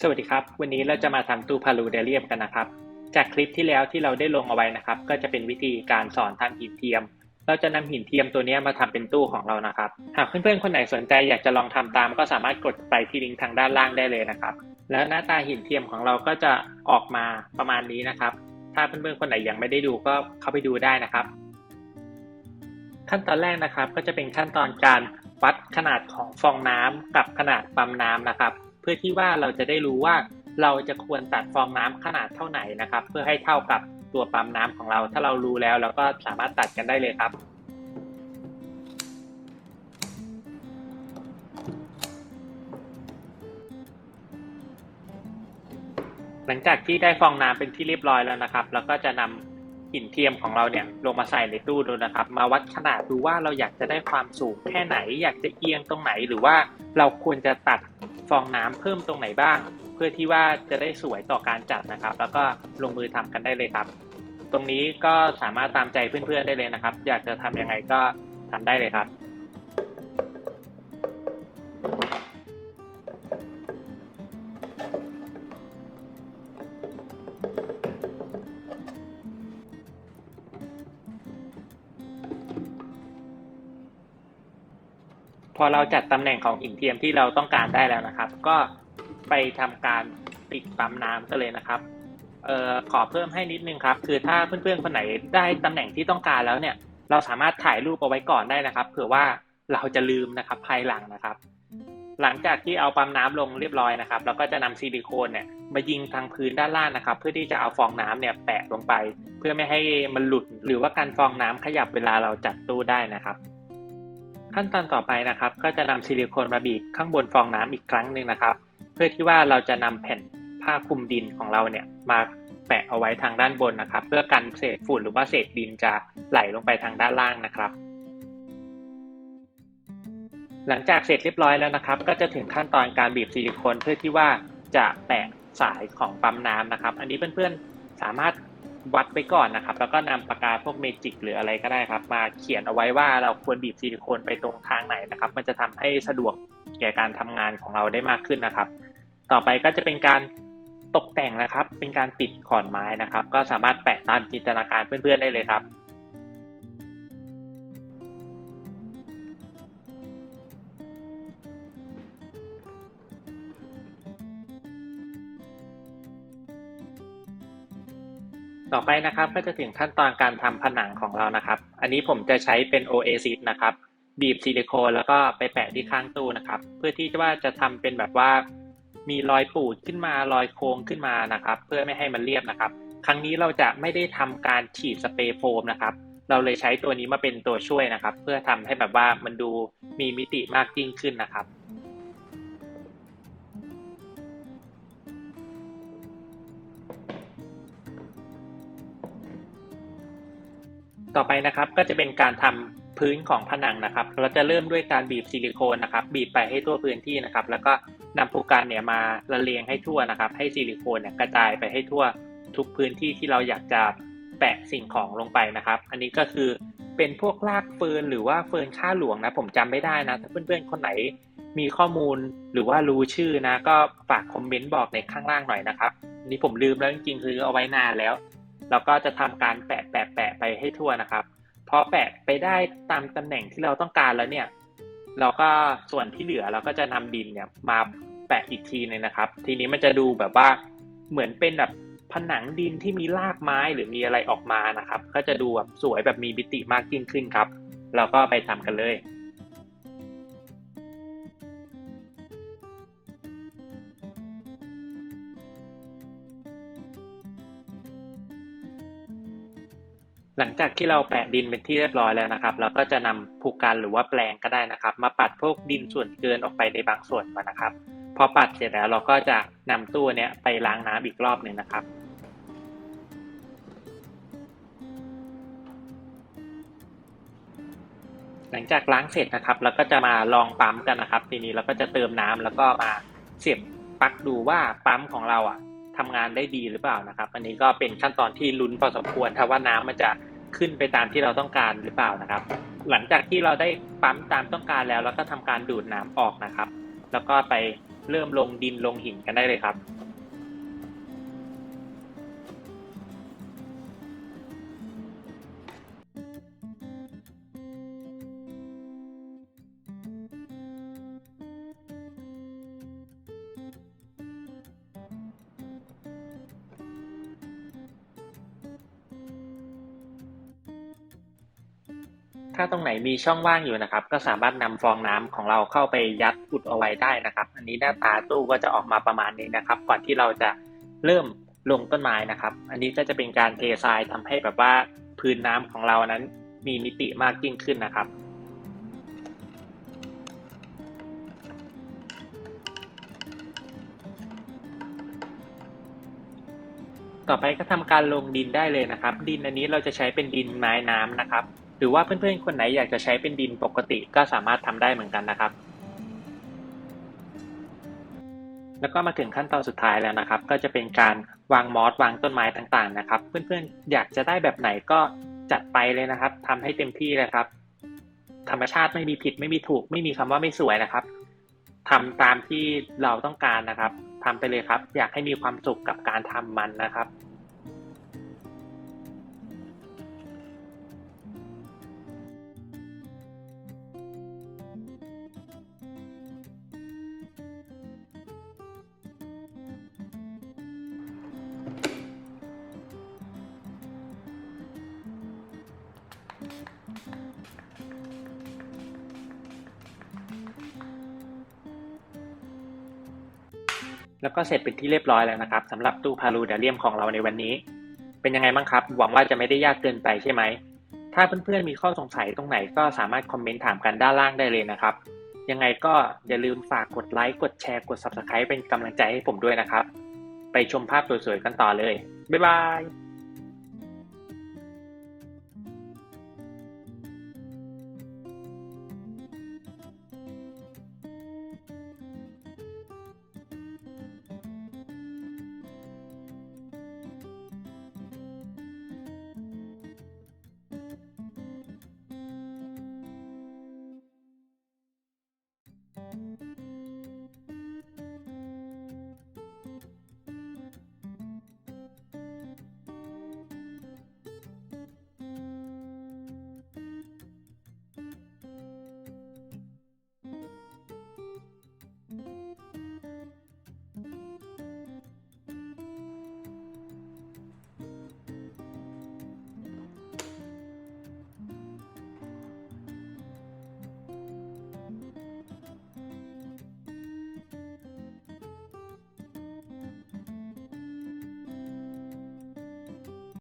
สวัสดีครับ วันนี้เราจะมาทำตู้พารูเดเรียมกันนะครับ จากคลิปที่แล้วที่เราได้ลงเอาไว้นะครับ ก็จะเป็นวิธีการสอนทำหินเทียม เราจะนำหินเทียมตัวนี้มาทำเป็นตู้ของเรานะครับ หากเพื่อนๆคนไหนสนใจอยากจะลองทำตาม ก็สามารถกดไปที่ลิงก์ทางด้านล่างได้เลยนะครับ แล้วหน้าตาหินเทียมของเราก็จะออกมาประมาณนี้นะครับ ถ้าเพื่อนๆคนไหนยังไม่ได้ดูก็เข้าไปดูได้นะครับ ขั้นตอนแรกนะครับ ก็จะเป็นขั้นตอนการวัดขนาดของฟองน้ำกับขนาดปั๊มน้ำนะครับ พื่อที่ว่าเราจะได้รู้ว่าเราจะควรตัดฟองน้ำขนาดเท่าไหนนะครับ เพื่อให้เท่ากับตัวปั๊มน้ำของเรา ถ้าเรารู้แล้วเราก็สามารถตัดกันได้เลยครับ หลังจากที่ได้ฟองน้ำเป็นที่เรียบร้อยแล้วนะครับเราก็จะนำหินเทียมของเราเนี่ยลงมาใส่ในตู้ดูนะครับ มาวัดขนาดดูว่าเราอยากจะได้ความสูงแค่ไหน อยากจะเอียงตรงไหนหรือว่าเราควรจะตัด ฟองน้ำเพิ่มตรงไหนบ้าง เพื่อที่ว่าจะได้สวยต่อการจัดนะครับ แล้วก็ลงมือทำกันได้เลยครับ ตรงนี้ก็สามารถตามใจเพื่อนๆได้เลยนะครับ อยากจะทำยังไงก็ทำได้เลยครับ พอเราจัดตำแหน่งของหินเทียมที่เราต้องการได้แล้วนะครับ ก็ไปทำการปิดปั๊มน้ำกันเลยนะครับเอ่อขอเพิ่มให้นิดนึงครับ คือถ้าเพื่อนๆคนไหนได้ตำแหน่งที่ต้องการแล้วเนี่ย เราสามารถถ่ายรูปเอาไว้ก่อนได้นะครับ เผื่อว่าเราจะลืมนะครับภายหลังนะครับ หลังจากที่เอาปั๊มน้ำลงเรียบร้อยนะครับเราก็จะนำซิลิโคนเนี่ยมายิงทางพื้นด้านล่างนะครับ เพื่อที่จะเอาฟองน้ำเนี่ยแปะลงไป เพื่อไม่ให้มันหลุดหรือว่าการฟองน้ำขยับเวลาเราจัดตู้ได้นะครับ ขั้นตอนต่อไปนะครับ ก็จะนำซิลิโคนมาบีบข้างบนฟองน้ำอีกครั้งหนึ่งนะครับ เพื่อที่ว่าเราจะนำแผ่นผ้าคลุมดินของเราเนี่ยมาแปะเอาไว้ทางด้านบนนะครับ เพื่อกันเศษฝุ่นหรือว่าเศษดินจะไหลลงไปทางด้านล่างนะครับ หลังจากเสร็จเรียบร้อยแล้วนะครับ ก็จะถึงขั้นตอนการบีบซิลิโคนเพื่อที่ว่าจะแปะสายของปั๊มน้ำนะครับ อันนี้เพื่อนๆสามารถ วัดไปก่อนนะครับ แล้วก็นำปากกาพวกเมจิกหรืออะไรก็ได้ครับ มาเขียนเอาไว้ว่าเราควรบีบซิลิโคนไปตรงทางไหนนะครับ มันจะทำให้สะดวกแก่การทำงานของเราได้มากขึ้นนะครับ ต่อไปก็จะเป็นการตกแต่งนะครับ เป็นการติดขอนไม้นะครับ ก็สามารถแปะตามจินตนาการเพื่อนๆได้เลยครับ ต่อไปนะครับก็จะถึงขั้นตอนการทำผนังของเรานะครับ อันนี้ผมจะใช้เป็น Oasis นะครับบีบซิลิโคนแล้วก็ไปแปะที่ข้างตู้นะครับ เพื่อที่ว่าจะทำเป็นแบบว่า มีรอยปูดขึ้นมารอยโค้งขึ้นมานะครับ เพื่อไม่ให้มันเรียบนะครับ ครั้งนี้เราจะไม่ได้ทำการฉีดสเปรย์โฟมนะครับ เราเลยใช้ตัวนี้มาเป็นตัวช่วยนะครับ เพื่อทำให้แบบว่ามันดูมีมิติมากยิ่งขึ้นนะครับ ต่อไปนะครับก็จะเป็นการทำพื้นของผนังนะครับ เราจะเริ่มด้วยการบีบซิลิโคนนะครับ บีบไปให้ทั่วพื้นที่นะครับ แล้วก็นำปรแกรเนี่ยมาละเลงให้ทั่วนะครับ ให้ซิลิโคนเนี่ยกระจายไปให้ทั่วทุกพื้นที่ที่เราอยากจะแปะสิ่งของลงไปนะครับ อันนี้ก็คือเป็นพวกรากเฟิร์นหรือว่าเฟิร์นค่าหลวงนะ ผมจำไม่ได้นะถ้าเพื่อนๆคนไหนมีข้อมูลหรือว่ารู้ชื่อนะ ก็ฝากคอมเมนต์บอกในข้างล่างหน่อยนะครับนนี้ผมลืมแล้วจริงๆคือเอาไว้นานแล้ว เราก็จะทำการแปะแปะแปะไปให้ทั่วนะครับพอแปะไปได้ตามตำแหน่งที่เราต้องการแล้วเนี่ย เราก็ส่วนที่เหลือเราก็จะนำดินเนี่ยมาแปะอีกทีหนึงนะครับ ทีนี้มันจะดูแบบว่าเหมือนเป็นแบบผนังดินที่มีรากไม้หรือมีอะไรออกมานะครับ ก็จะดูแบบสวยแบบมีมิติมากยิ่งขึ้นครับ เราก็ไปทำกันเลย หลังจากที่เราแปะดินเป็นที่เรียบร้อยแล้วนะครับ เราก็จะนำผูกกันหรือว่าแปลงก็ได้นะครับ มาปัดพวกดินส่วนเกินออกไปในบางส่วนมานะครับ พอปัดเสร็จแล้วเราก็จะนำตู้เนี้ยไปล้างน้ำอีกรอบหนึ่งนะครับหลังจากล้างเสร็จนะครับเราก็จะมาลองปั๊มกันนะครับ ทีนี้เราก็จะเติมน้ำแล้วก็มาเสียบปลั๊กดูว่าปั๊มของเราอะ ทำงานได้ดีหรือเปล่านะครับ อันนี้ก็เป็นขั้นตอนที่ลุ้นพอสมควรถ้าว่าน้ำมันจะขึ้นไปตามที่เราต้องการหรือเปล่านะครับ หลังจากที่เราได้ปั๊มตามต้องการแล้วเราก็ทำการดูดน้ำออกนะครับ แล้วก็ไปเริ่มลงดินลงหินกันได้เลยครับ ถ้าตรงไหนมีช่องว่างอยู่นะครับ ก็สามารถนำฟองน้ำของเราเข้าไปยัดอุดเอาไว้ได้นะครับ อันนี้หน้าตาตู้ก็จะออกมาประมาณนี้นะครับ ก่อนที่เราจะเริ่มลงต้นไม้นะครับ อันนี้ก็จะเป็นการเททรายทำให้แบบว่าพื้นน้ำของเรานั้นมีมิติมากยิ่งขึ้นนะครับต่อไปก็ทำการลงดินได้เลยนะครับ ดินอันนี้เราจะใช้เป็นดินไม้น้ำนะครับ หรือว่าเพื่อนๆคนไหนอยากจะใช้เป็นดินปกติก็สามารถทำได้เหมือนกันนะครับ แล้วก็มาถึงขั้นตอนสุดท้ายแล้วนะครับ ก็จะเป็นการวางมอสวางต้นไม้ต่างๆนะครับ เพื่อนๆอยากจะได้แบบไหนก็จัดไปเลยนะครับทำให้เต็มที่เลยครับ ธรรมชาติไม่มีผิดไม่มีถูก ไม่มีคำว่าไม่สวยนะครับทำตามที่เราต้องการนะครับทำไปเลยครับ อยากให้มีความสุขกับการทำมันนะครับ แล้วก็เสร็จเป็นที่เรียบร้อยแล้วนะครับสำหรับตู้พารูเดเลียมของเราในวันนี้ เป็นยังไงบ้างครับ หวังว่าจะไม่ได้ยากเกินไปใช่ไหม ถ้าเพื่อนๆมีข้อสงสัยตรงไหนก็สามารถคอมเมนต์ถามกันด้านล่างได้เลยนะครับ ยังไงก็อย่าลืมฝากกดไลค์กดแชร์กด Subscribe เป็นกำลังใจให้ผมด้วยนะครับ ไปชมภาพสวยๆกันต่อเลยบ๊ายบาย